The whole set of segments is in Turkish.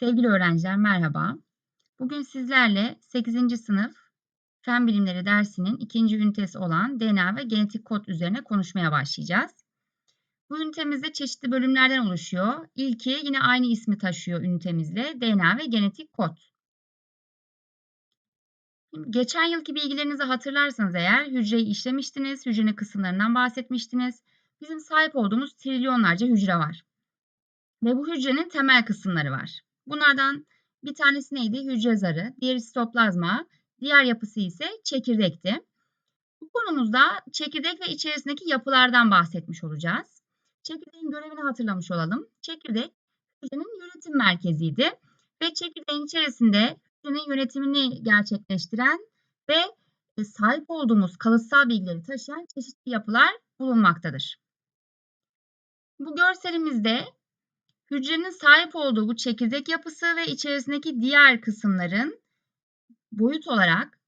Sevgili öğrenciler merhaba. Bugün sizlerle 8. sınıf Fen Bilimleri dersinin ikinci ünitesi olan DNA ve genetik kod üzerine konuşmaya başlayacağız. Bu ünitemizde çeşitli bölümlerden oluşuyor. İlki yine aynı ismi taşıyor ünitemizle DNA ve genetik kod. Geçen yılki bilgilerinizi hatırlarsanız eğer hücreyi işlemiştiniz, hücrenin kısımlarından bahsetmiştiniz. Bizim sahip olduğumuz trilyonlarca hücre var. Ve bu hücrenin temel kısımları var. Bunlardan bir tanesi neydi? Hücre zarı, diğeri sitoplazma, diğer yapısı ise çekirdekti. Bu konumuzda çekirdek ve içerisindeki yapılardan bahsetmiş olacağız. Çekirdeğin görevini hatırlamış olalım. Çekirdek hücrenin yönetim merkeziydi ve çekirdeğin içerisinde hücrenin yönetimini gerçekleştiren ve e, sahip olduğumuz kalıtsal bilgileri taşıyan çeşitli yapılar bulunmaktadır. Bu görselimizde Hücrenin sahip olduğu bu çekirdek yapısı ve içerisindeki diğer kısımların boyut olarak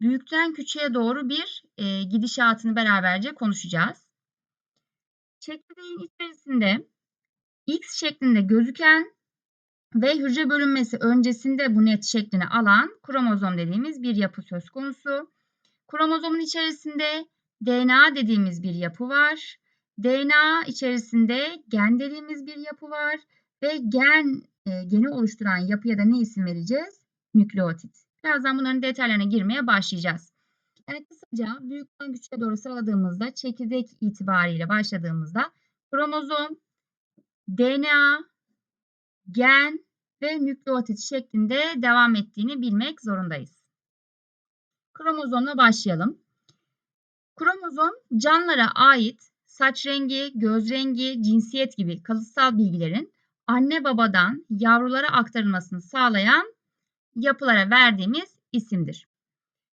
büyükten küçüğe doğru bir e, gidişatını beraberce konuşacağız. Çekirdeğin içerisinde X şeklinde gözüken ve hücre bölünmesi öncesinde bu net şeklini alan kromozom dediğimiz bir yapı söz konusu. Kromozomun içerisinde DNA dediğimiz bir yapı var. DNA içerisinde gen dediğimiz bir yapı var ve gen e, geni oluşturan yapıya da ne isim vereceğiz? Nükleotit. Birazdan bunların detaylarına girmeye başlayacağız. Yani kısaca büyükten küçüğe doğru sıraladığımızda çekirdek itibariyle başladığımızda kromozom, DNA, gen ve nükleotit şeklinde devam ettiğini bilmek zorundayız. Kromozomla başlayalım. Kromozom canlılara ait saç rengi, göz rengi, cinsiyet gibi kalıtsal bilgilerin anne babadan yavrulara aktarılmasını sağlayan yapılara verdiğimiz isimdir.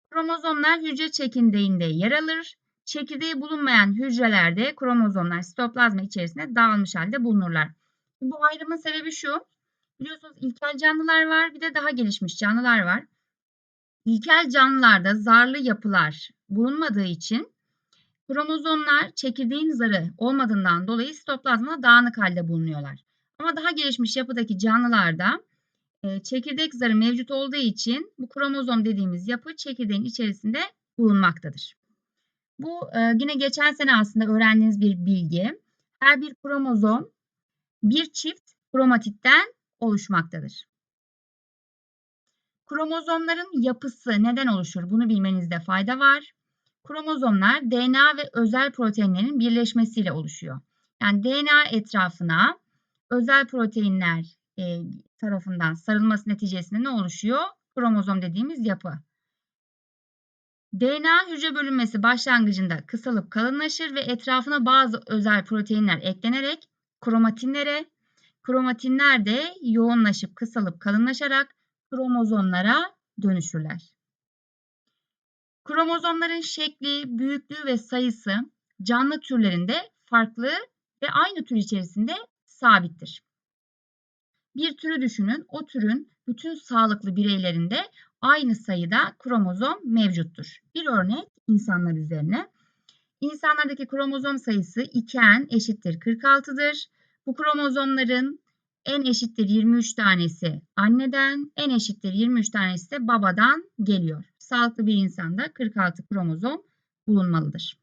Kromozomlar hücre çekirdeğinde yer alır. Çekirdeği bulunmayan hücrelerde kromozomlar sitoplazma içerisinde dağılmış halde bulunurlar. Bu ayrımın sebebi şu. Biliyorsunuz ilkel canlılar var bir de daha gelişmiş canlılar var. İlkel canlılarda zarlı yapılar bulunmadığı için Kromozomlar çekirdeğin zarı olmadığından dolayı sitoplazmada dağınık halde bulunuyorlar. Ama daha gelişmiş yapıdaki canlılarda e, çekirdek zarı mevcut olduğu için bu kromozom dediğimiz yapı çekirdeğin içerisinde bulunmaktadır. Bu e, yine geçen sene aslında öğrendiğiniz bir bilgi. Her bir kromozom bir çift kromatitten oluşmaktadır. Kromozomların yapısı neden oluşur? Bunu bilmenizde fayda var. Kromozomlar DNA ve özel proteinlerin birleşmesiyle oluşuyor. Yani DNA etrafına özel proteinler e, tarafından sarılması neticesinde ne oluşuyor? Kromozom dediğimiz yapı. DNA hücre bölünmesi başlangıcında kısalıp kalınlaşır ve etrafına bazı özel proteinler eklenerek kromatinlere, kromatinler de yoğunlaşıp kısalıp kalınlaşarak kromozomlara dönüşürler. Kromozomların şekli, büyüklüğü ve sayısı canlı türlerinde farklı ve aynı tür içerisinde sabittir. Bir türü düşünün. O türün bütün sağlıklı bireylerinde aynı sayıda kromozom mevcuttur. Bir örnek insanlar üzerine. İnsanlardaki kromozom sayısı 2n eşittir 46'dır. Bu kromozomların en eşittir 23 tanesi anneden, en eşittir 23 tanesi de babadan geliyor sağlıklı bir insanda 46 kromozom bulunmalıdır.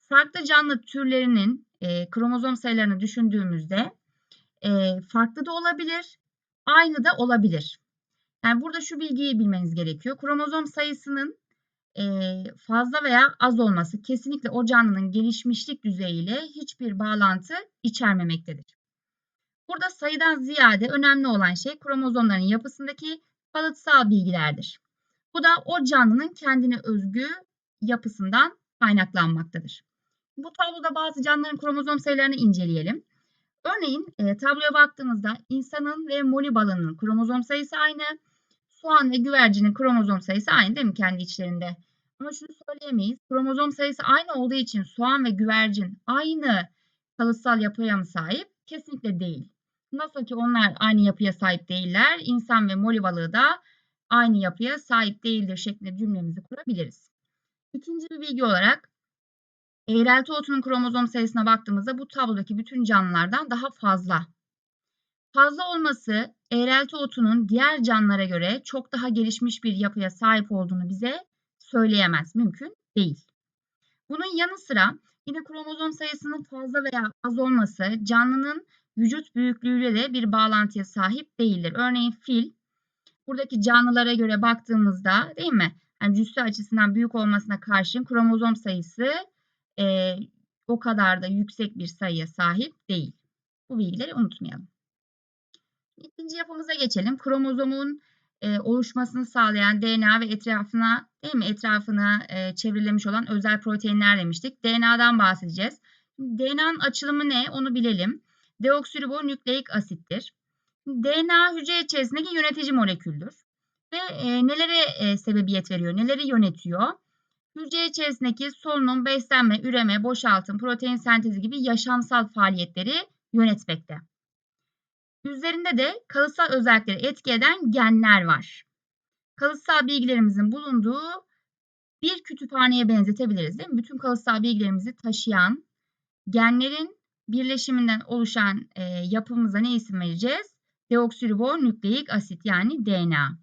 Farklı canlı türlerinin e, kromozom sayılarını düşündüğümüzde e, farklı da olabilir, aynı da olabilir. Yani burada şu bilgiyi bilmeniz gerekiyor. Kromozom sayısının e, fazla veya az olması kesinlikle o canlının gelişmişlik düzeyiyle hiçbir bağlantı içermemektedir. Burada sayıdan ziyade önemli olan şey kromozomların yapısındaki kalıtsal bilgilerdir. Bu da o canlının kendine özgü yapısından kaynaklanmaktadır. Bu tabloda bazı canlıların kromozom sayılarını inceleyelim. Örneğin e, tabloya baktığımızda insanın ve moli balığının kromozom sayısı aynı. Soğan ve güvercinin kromozom sayısı aynı değil mi kendi içlerinde? Ama şunu söyleyemeyiz. Kromozom sayısı aynı olduğu için soğan ve güvercin aynı kalıtsal yapıya mı sahip? Kesinlikle değil. Nasıl ki onlar aynı yapıya sahip değiller, insan ve moli balığı da aynı yapıya sahip değildir şeklinde cümlemizi kurabiliriz. İkinci bir bilgi olarak eğrelti otunun kromozom sayısına baktığımızda bu tablodaki bütün canlılardan daha fazla. Fazla olması eğrelti otunun diğer canlılara göre çok daha gelişmiş bir yapıya sahip olduğunu bize söyleyemez. Mümkün değil. Bunun yanı sıra yine kromozom sayısının fazla veya az olması canlının vücut büyüklüğüyle de bir bağlantıya sahip değildir. Örneğin fil buradaki canlılara göre baktığımızda değil mi? Yani cüssü açısından büyük olmasına karşın kromozom sayısı e, o kadar da yüksek bir sayıya sahip değil. Bu bilgileri unutmayalım. İkinci yapımıza geçelim. Kromozomun e, oluşmasını sağlayan DNA ve etrafına değil mi etrafına e, çevrilemiş olan özel proteinler demiştik. DNA'dan bahsedeceğiz. DNA'nın açılımı ne? Onu bilelim. Deoksiribonükleik asittir. DNA hücre içerisindeki yönetici moleküldür. Ve e, nelere e, sebebiyet veriyor, neleri yönetiyor? Hücre içerisindeki solunum, beslenme, üreme, boşaltım, protein sentezi gibi yaşamsal faaliyetleri yönetmekte. Üzerinde de kalıtsal özellikleri etki eden genler var. Kalıtsal bilgilerimizin bulunduğu bir kütüphaneye benzetebiliriz değil mi? Bütün kalıtsal bilgilerimizi taşıyan genlerin birleşiminden oluşan e, yapımıza ne isim vereceğiz? Deoksiribonükleik asit yani DNA.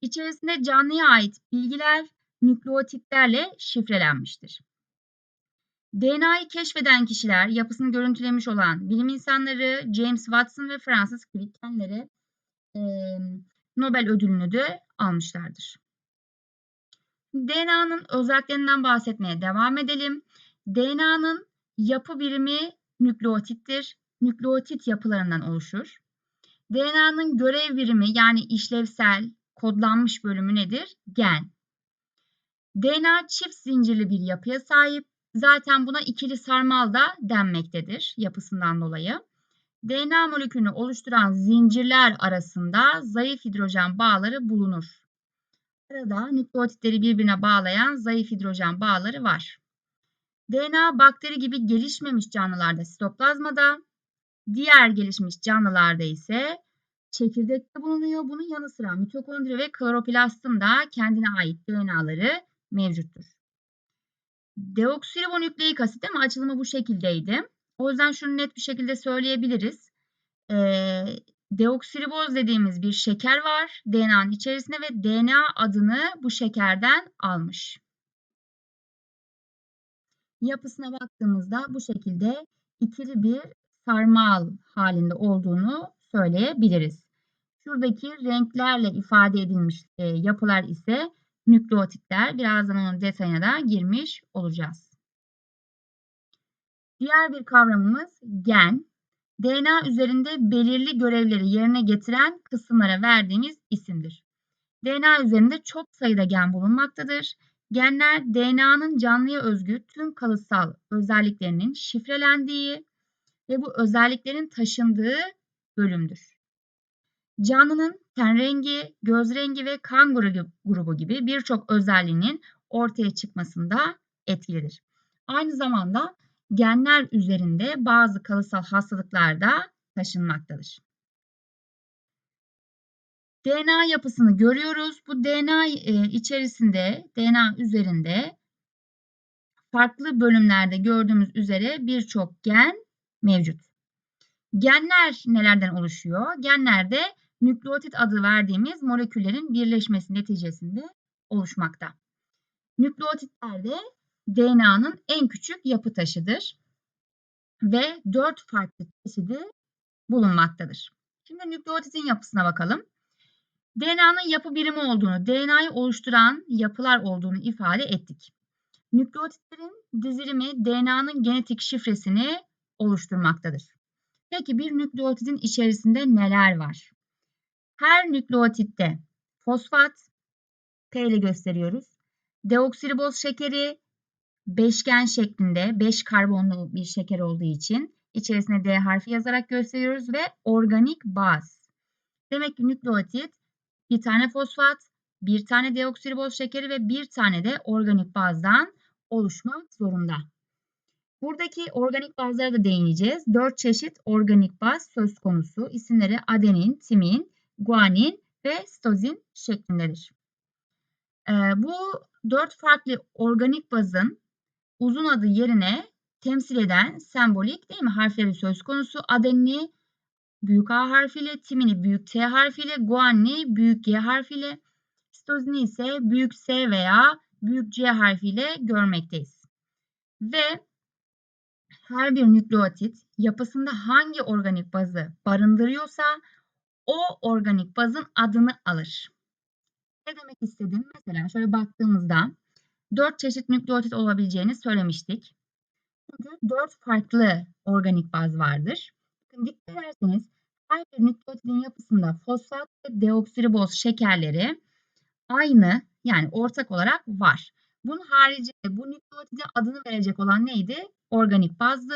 İçerisinde canlıya ait bilgiler nükleotitlerle şifrelenmiştir. DNA'yı keşfeden kişiler, yapısını görüntülemiş olan bilim insanları James Watson ve Francis Crick kendileri e, Nobel ödülünü de almışlardır. DNA'nın özelliklerinden bahsetmeye devam edelim. DNA'nın yapı birimi nükleotittir. Nükleotit yapılarından oluşur. DNA'nın görev birimi yani işlevsel, kodlanmış bölümü nedir? Gen. DNA çift zincirli bir yapıya sahip. Zaten buna ikili sarmal da denmektedir yapısından dolayı. DNA molekülünü oluşturan zincirler arasında zayıf hidrojen bağları bulunur. Arada nükleotitleri birbirine bağlayan zayıf hidrojen bağları var. DNA bakteri gibi gelişmemiş canlılarda sitoplazmada, diğer gelişmiş canlılarda ise çekirdekte bulunuyor. Bunun yanı sıra mitokondri ve kloroplastın da kendine ait DNA'ları mevcuttur. Deoksiribonükleik asit mi? Açılımı bu şekildeydi. O yüzden şunu net bir şekilde söyleyebiliriz. Ee, deoksiriboz dediğimiz bir şeker var DNA'nın içerisinde ve DNA adını bu şekerden almış. Yapısına baktığımızda bu şekilde ikili bir sarmal halinde olduğunu söyleyebiliriz. Şuradaki renklerle ifade edilmiş e, yapılar ise nükleotitler. Birazdan onun detayına da girmiş olacağız. Diğer bir kavramımız gen. DNA üzerinde belirli görevleri yerine getiren kısımlara verdiğimiz isimdir. DNA üzerinde çok sayıda gen bulunmaktadır. Genler DNA'nın canlıya özgü tüm kalıtsal özelliklerinin şifrelendiği ve bu özelliklerin taşındığı bölümdür. Canlının ten rengi, göz rengi ve kan grubu gibi birçok özelliğinin ortaya çıkmasında etkilidir. Aynı zamanda genler üzerinde bazı kalıtsal hastalıklar da taşınmaktadır. DNA yapısını görüyoruz. Bu DNA e, içerisinde, DNA üzerinde farklı bölümlerde gördüğümüz üzere birçok gen mevcut. Genler nelerden oluşuyor? Genlerde nükleotit adı verdiğimiz moleküllerin birleşmesi neticesinde oluşmakta. Nükleotitler de DNA'nın en küçük yapı taşıdır ve dört farklı çeşidi bulunmaktadır. Şimdi nükleotitin yapısına bakalım. DNA'nın yapı birimi olduğunu, DNA'yı oluşturan yapılar olduğunu ifade ettik. Nükleotitlerin dizilimi DNA'nın genetik şifresini oluşturmaktadır. Peki bir nükleotidin içerisinde neler var? Her nükleotitte fosfat, P ile gösteriyoruz. Deoksiriboz şekeri beşgen şeklinde 5 karbonlu bir şeker olduğu için içerisine D harfi yazarak gösteriyoruz ve organik baz. Demek ki nükleotit bir tane fosfat, bir tane deoksiriboz şekeri ve bir tane de organik bazdan oluşmak zorunda. Buradaki organik bazlara da değineceğiz. Dört çeşit organik baz söz konusu. İsimleri adenin, timin, guanin ve stozin şeklindedir. Ee, bu dört farklı organik bazın uzun adı yerine temsil eden sembolik değil mi harfleri söz konusu. Adenini büyük A harfiyle, timini büyük T harfiyle, guanini büyük G harfiyle, sitozini ise büyük S veya büyük C harfiyle görmekteyiz. Ve her bir nükleotit yapısında hangi organik bazı barındırıyorsa o organik bazın adını alır. Ne demek istedim? Mesela şöyle baktığımızda 4 çeşit nükleotit olabileceğini söylemiştik. Çünkü 4 farklı organik baz vardır. Dikkat ederseniz her bir nükleotidin yapısında fosfat ve deoksiriboz şekerleri aynı yani ortak olarak var. Bunun haricinde bu nükleotide adını verecek olan neydi? Organik bazdı.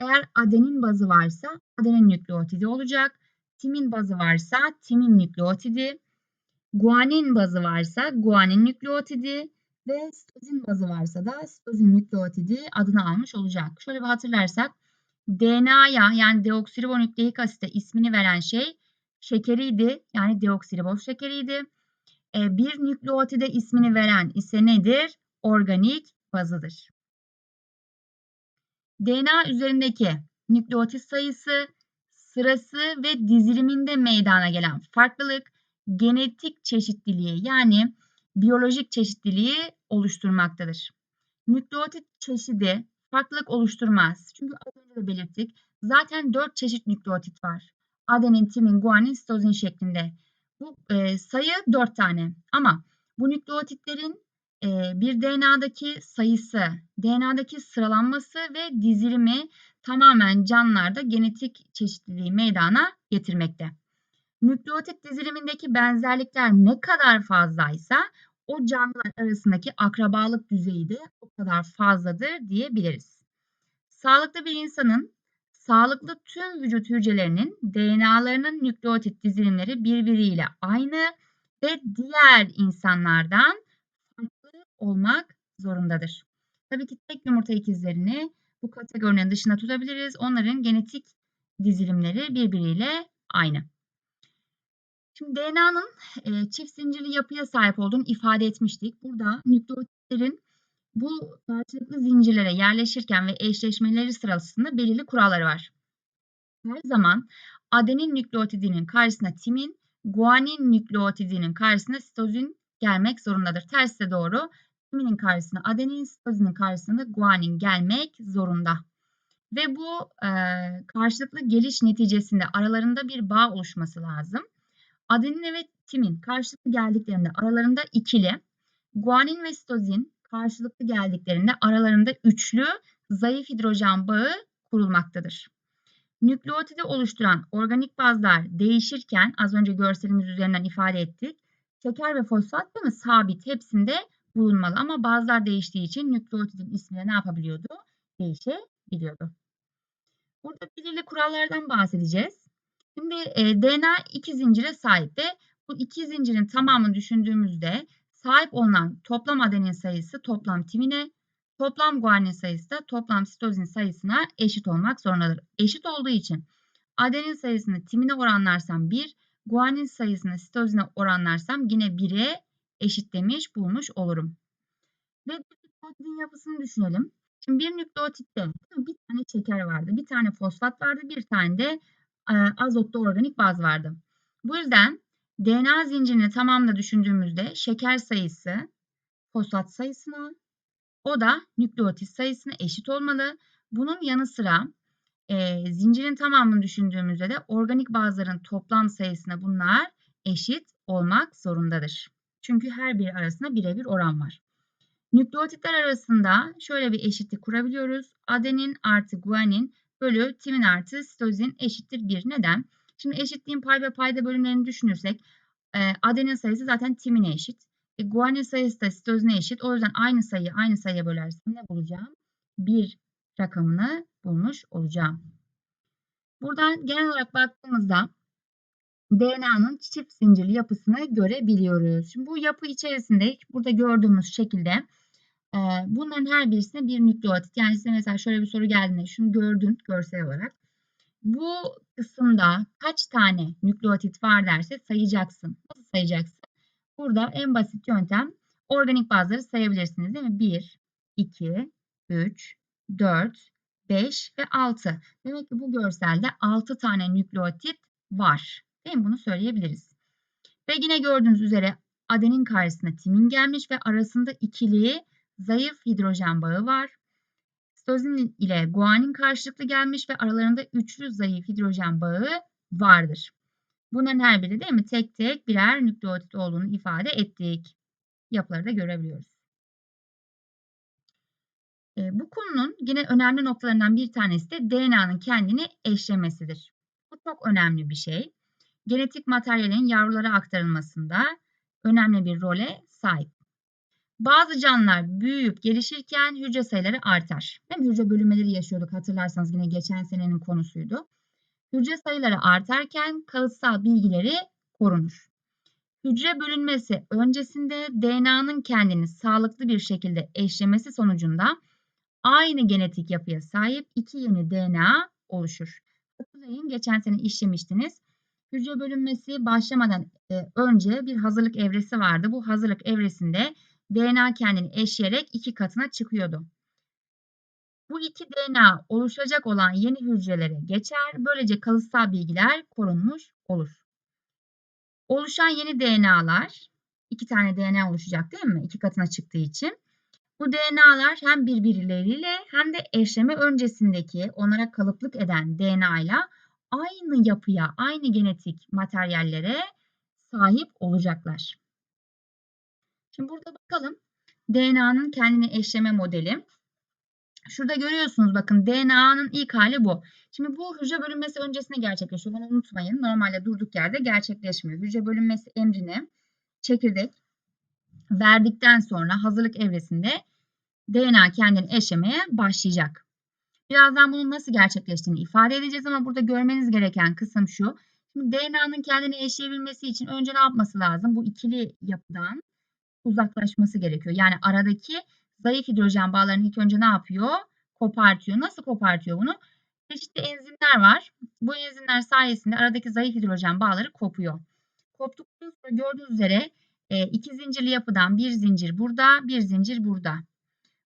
Eğer adenin bazı varsa adenin nükleotidi olacak. Timin bazı varsa timin nükleotidi. Guanin bazı varsa guanin nükleotidi ve sitozin bazı varsa da sitozin nükleotidi adını almış olacak. Şöyle bir hatırlarsak DNA'ya yani deoksiribonükleik asite ismini veren şey şekeriydi. Yani deoksiriboz şekeriydi. E, bir nükleotide ismini veren ise nedir? Organik bazıdır. DNA üzerindeki nükleotit sayısı, sırası ve diziliminde meydana gelen farklılık genetik çeşitliliği yani biyolojik çeşitliliği oluşturmaktadır. Nükleotit çeşidi farklılık oluşturmaz. Çünkü az önce de belirttik. Zaten 4 çeşit nükleotit var. Adenin, timin, guanin, sitozin şeklinde. Bu e, sayı 4 tane. Ama bu nükleotitlerin bir DNA'daki sayısı, DNA'daki sıralanması ve dizilimi tamamen canlılarda genetik çeşitliliği meydana getirmekte. Nükleotit dizilimindeki benzerlikler ne kadar fazlaysa o canlılar arasındaki akrabalık düzeyi de o kadar fazladır diyebiliriz. Sağlıklı bir insanın sağlıklı tüm vücut hücrelerinin DNA'larının nükleotit dizilimleri birbiriyle aynı ve diğer insanlardan olmak zorundadır. Tabii ki tek yumurta ikizlerini bu kategorinin dışına tutabiliriz. Onların genetik dizilimleri birbiriyle aynı. Şimdi DNA'nın e, çift zincirli yapıya sahip olduğunu ifade etmiştik. Burada nükleotitlerin bu karşılıklı zincirlere yerleşirken ve eşleşmeleri sırasında belirli kuralları var. Her zaman adenin nükleotidinin karşısına timin, guanin nükleotidinin karşısına sitozin gelmek zorundadır. Tersi de doğru. Timinin karşısına adenin, sitozinin karşısında guanin gelmek zorunda. Ve bu e, karşılıklı geliş neticesinde aralarında bir bağ oluşması lazım. Adenin ve timin karşılıklı geldiklerinde aralarında ikili, guanin ve sitozin karşılıklı geldiklerinde aralarında üçlü zayıf hidrojen bağı kurulmaktadır. Nükleotidi oluşturan organik bazlar değişirken az önce görselimiz üzerinden ifade ettik. Şeker ve fosfat değil? Sabit hepsinde bulunmalı ama bazılar değiştiği için nükleotidin ismi de ne yapabiliyordu? Değişebiliyordu. Burada belirli kurallardan bahsedeceğiz. Şimdi e, DNA iki zincire sahip de bu iki zincirin tamamını düşündüğümüzde sahip olunan toplam adenin sayısı toplam timine, toplam guanin sayısı da toplam sitozin sayısına eşit olmak zorundadır. Eşit olduğu için adenin sayısını timine oranlarsam 1, guanin sayısını sitozine oranlarsam yine 1'e eşitlemiş bulmuş olurum. Ve nükleotidin yapısını düşünelim. Şimdi bir nükleotitte bir tane şeker vardı, bir tane fosfat vardı, bir tane de azotlu organik baz vardı. Bu yüzden DNA zincirini tamamını düşündüğümüzde şeker sayısı fosfat sayısına o da nükleotit sayısına eşit olmalı. Bunun yanı sıra e, zincirin tamamını düşündüğümüzde de organik bazların toplam sayısına bunlar eşit olmak zorundadır. Çünkü her biri arasında birebir oran var. Nükleotitler arasında şöyle bir eşitlik kurabiliyoruz. Adenin artı guanin bölü timin artı sitozin eşittir 1. Neden? Şimdi eşitliğin pay ve payda bölümlerini düşünürsek e, adenin sayısı zaten timine eşit. E, guanin sayısı da sitozine eşit. O yüzden aynı sayıyı aynı sayıya bölersem ne bulacağım? 1 rakamını bulmuş olacağım. Buradan genel olarak baktığımızda DNA'nın çift zincirli yapısını görebiliyoruz. Şimdi bu yapı içerisinde burada gördüğümüz şekilde bunların her birisine bir nükleotit. Yani size mesela şöyle bir soru geldiğinde şunu gördün görsel olarak. Bu kısımda kaç tane nükleotit var derse sayacaksın. Nasıl sayacaksın? Burada en basit yöntem organik bazları sayabilirsiniz değil mi? 1, 2, 3, 4, 5 ve 6. Demek ki bu görselde 6 tane nükleotit var. Değil mi? Bunu söyleyebiliriz. Ve yine gördüğünüz üzere adenin karşısına timin gelmiş ve arasında ikili zayıf hidrojen bağı var. Sitozin ile guanin karşılıklı gelmiş ve aralarında üçlü zayıf hidrojen bağı vardır. Bunların her biri değil mi? Tek tek birer nükleotit olduğunu ifade ettik. Yapıları da görebiliyoruz. E, bu konunun yine önemli noktalarından bir tanesi de DNA'nın kendini eşlemesidir. Bu çok önemli bir şey. Genetik materyalin yavrulara aktarılmasında önemli bir role sahip. Bazı canlılar büyüyüp gelişirken hücre sayıları artar. Mi? Hücre bölünmeleri yaşıyorduk hatırlarsanız yine geçen senenin konusuydu. Hücre sayıları artarken kalıtsal bilgileri korunur. Hücre bölünmesi öncesinde DNA'nın kendini sağlıklı bir şekilde eşlemesi sonucunda aynı genetik yapıya sahip iki yeni DNA oluşur. Hatırlayın geçen sene işlemiştiniz. Hücre bölünmesi başlamadan e, önce bir hazırlık evresi vardı. Bu hazırlık evresinde DNA kendini eşleyerek iki katına çıkıyordu. Bu iki DNA oluşacak olan yeni hücrelere geçer. Böylece kalıtsal bilgiler korunmuş olur. Oluşan yeni DNA'lar, iki tane DNA oluşacak değil mi? İki katına çıktığı için. Bu DNA'lar hem birbirleriyle hem de eşleme öncesindeki onlara kalıplık eden DNA ile aynı yapıya, aynı genetik materyallere sahip olacaklar. Şimdi burada bakalım DNA'nın kendini eşleme modeli. Şurada görüyorsunuz bakın DNA'nın ilk hali bu. Şimdi bu hücre bölünmesi öncesinde gerçekleşiyor. Bunu unutmayın. Normalde durduk yerde gerçekleşmiyor. Hücre bölünmesi emrini çekirdek verdikten sonra hazırlık evresinde DNA kendini eşlemeye başlayacak. Birazdan bunun nasıl gerçekleştiğini ifade edeceğiz ama burada görmeniz gereken kısım şu. Şimdi DNA'nın kendini eşleyebilmesi için önce ne yapması lazım? Bu ikili yapıdan uzaklaşması gerekiyor. Yani aradaki zayıf hidrojen bağlarını ilk önce ne yapıyor? Kopartıyor. Nasıl kopartıyor bunu? Çeşitli enzimler var. Bu enzimler sayesinde aradaki zayıf hidrojen bağları kopuyor. Koptuktan sonra gördüğünüz üzere e, iki zincirli yapıdan bir zincir burada, bir zincir burada.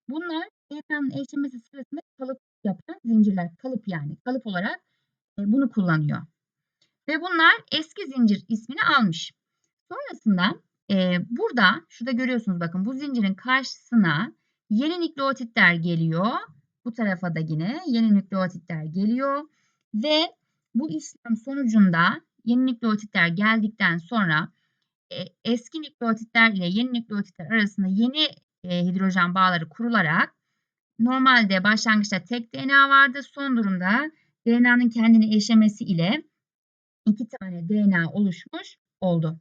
Bunlar DNA'nın eşlemesi sırasında kalıp yapan zincirler. Kalıp yani. Kalıp olarak e, bunu kullanıyor. Ve bunlar eski zincir ismini almış. Sonrasında e, burada şurada görüyorsunuz bakın bu zincirin karşısına yeni nükleotitler geliyor. Bu tarafa da yine yeni nükleotitler geliyor. Ve bu işlem sonucunda yeni nükleotitler geldikten sonra e, eski nükleotitler ile yeni nükleotitler arasında yeni e, hidrojen bağları kurularak normalde başlangıçta tek DNA vardı. Son durumda DNA'nın kendini eşlemesi ile iki tane DNA oluşmuş oldu.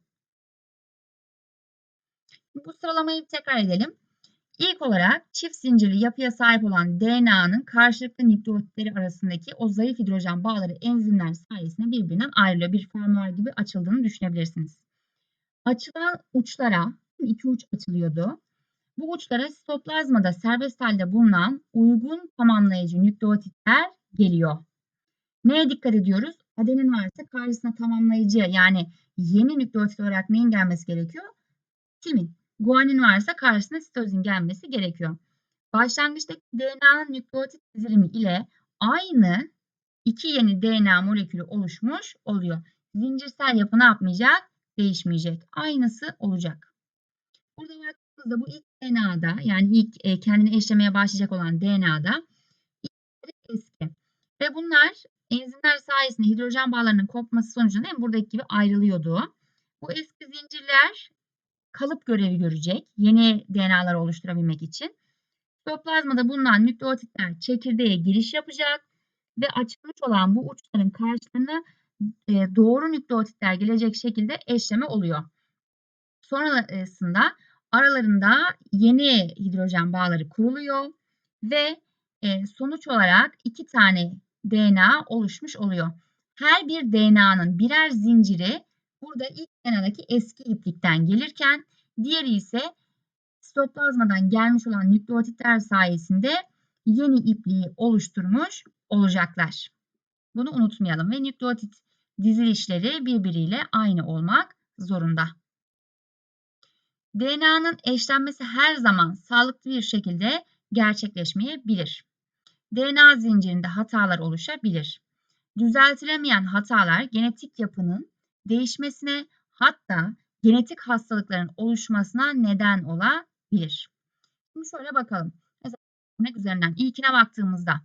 Bu sıralamayı tekrar edelim. İlk olarak çift zincirli yapıya sahip olan DNA'nın karşılıklı nükleotitleri arasındaki o zayıf hidrojen bağları enzimler sayesinde birbirinden ayrılıyor. Bir fermuar gibi açıldığını düşünebilirsiniz. Açılan uçlara iki uç açılıyordu. Bu uçlara sitoplazmada serbest halde bulunan uygun tamamlayıcı nükleotitler geliyor. Neye dikkat ediyoruz? Adenin varsa karşısına tamamlayıcı yani yeni nükleotit olarak neyin gelmesi gerekiyor? Timin. Guanin varsa karşısına sitozin gelmesi gerekiyor. Başlangıçtaki DNA'nın nükleotit dizilimi ile aynı iki yeni DNA molekülü oluşmuş oluyor. Zincirsel yapı ne yapmayacak? Değişmeyecek. Aynısı olacak. Burada baktığımızda bu ilk DNA'da yani ilk e, kendini eşlemeye başlayacak olan DNA'da eski. Ve bunlar enzimler sayesinde hidrojen bağlarının kopması sonucunda buradaki gibi ayrılıyordu. Bu eski zincirler kalıp görevi görecek yeni DNA'lar oluşturabilmek için. Sitoplazmada bulunan nükleotitler çekirdeğe giriş yapacak ve açılmış olan bu uçların karşılığına e, doğru nükleotitler gelecek şekilde eşleme oluyor. Sonrasında aralarında yeni hidrojen bağları kuruluyor ve e, sonuç olarak iki tane DNA oluşmuş oluyor. Her bir DNA'nın birer zinciri burada ilk DNA'daki eski iplikten gelirken diğeri ise sitoplazmadan gelmiş olan nükleotitler sayesinde yeni ipliği oluşturmuş olacaklar. Bunu unutmayalım ve nükleotit dizilişleri birbiriyle aynı olmak zorunda. DNA'nın eşlenmesi her zaman sağlıklı bir şekilde gerçekleşmeyebilir. DNA zincirinde hatalar oluşabilir. Düzeltilemeyen hatalar genetik yapının değişmesine hatta genetik hastalıkların oluşmasına neden olabilir. Şimdi şöyle bakalım. Mesela üzerinden ilkine baktığımızda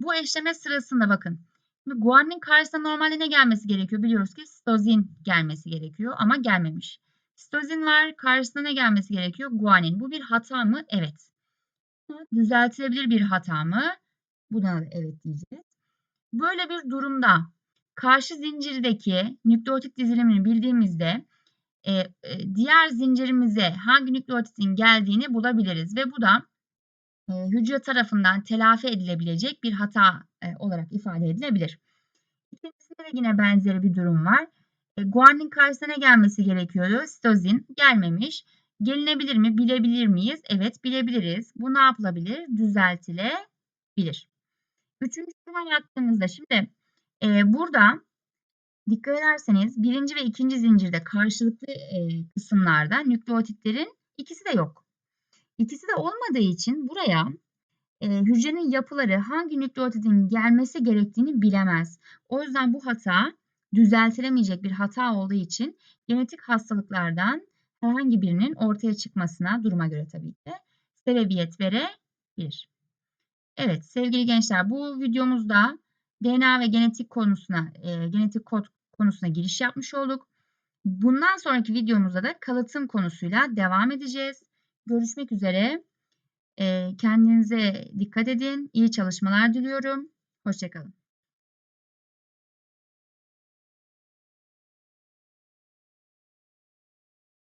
bu eşleme sırasında bakın. Şimdi guaninin karşısına normalde ne gelmesi gerekiyor? Biliyoruz ki sitozin gelmesi gerekiyor ama gelmemiş. Sitozin var, karşısına ne gelmesi gerekiyor? Guanin. Bu bir hata mı? Evet. Düzeltilebilir bir hata mı? Buna da evet diyeceğiz. Böyle bir durumda karşı zincirdeki nükleotit dizilimini bildiğimizde e, e, diğer zincirimize hangi nükleotitin geldiğini bulabiliriz ve bu da e, hücre tarafından telafi edilebilecek bir hata e, olarak ifade edilebilir. İkincisinde de yine benzeri bir durum var. E, guanin karşısına gelmesi gerekiyordu? Sitozin gelmemiş. Gelinebilir mi? Bilebilir miyiz? Evet bilebiliriz. Bu ne yapılabilir? Düzeltilebilir. Üçüncü duruma baktığımızda şimdi e, burada dikkat ederseniz birinci ve ikinci zincirde karşılıklı e, kısımlarda nükleotitlerin ikisi de yok. İkisi de olmadığı için buraya e, hücrenin yapıları hangi nükleotidin gelmesi gerektiğini bilemez. O yüzden bu hata düzeltilemeyecek bir hata olduğu için genetik hastalıklardan herhangi birinin ortaya çıkmasına duruma göre tabii ki sebebiyet verebilir. Evet sevgili gençler bu videomuzda DNA ve genetik konusuna, e, genetik kod konusuna giriş yapmış olduk. Bundan sonraki videomuzda da kalıtım konusuyla devam edeceğiz. Görüşmek üzere. E, kendinize dikkat edin. İyi çalışmalar diliyorum. Hoşçakalın.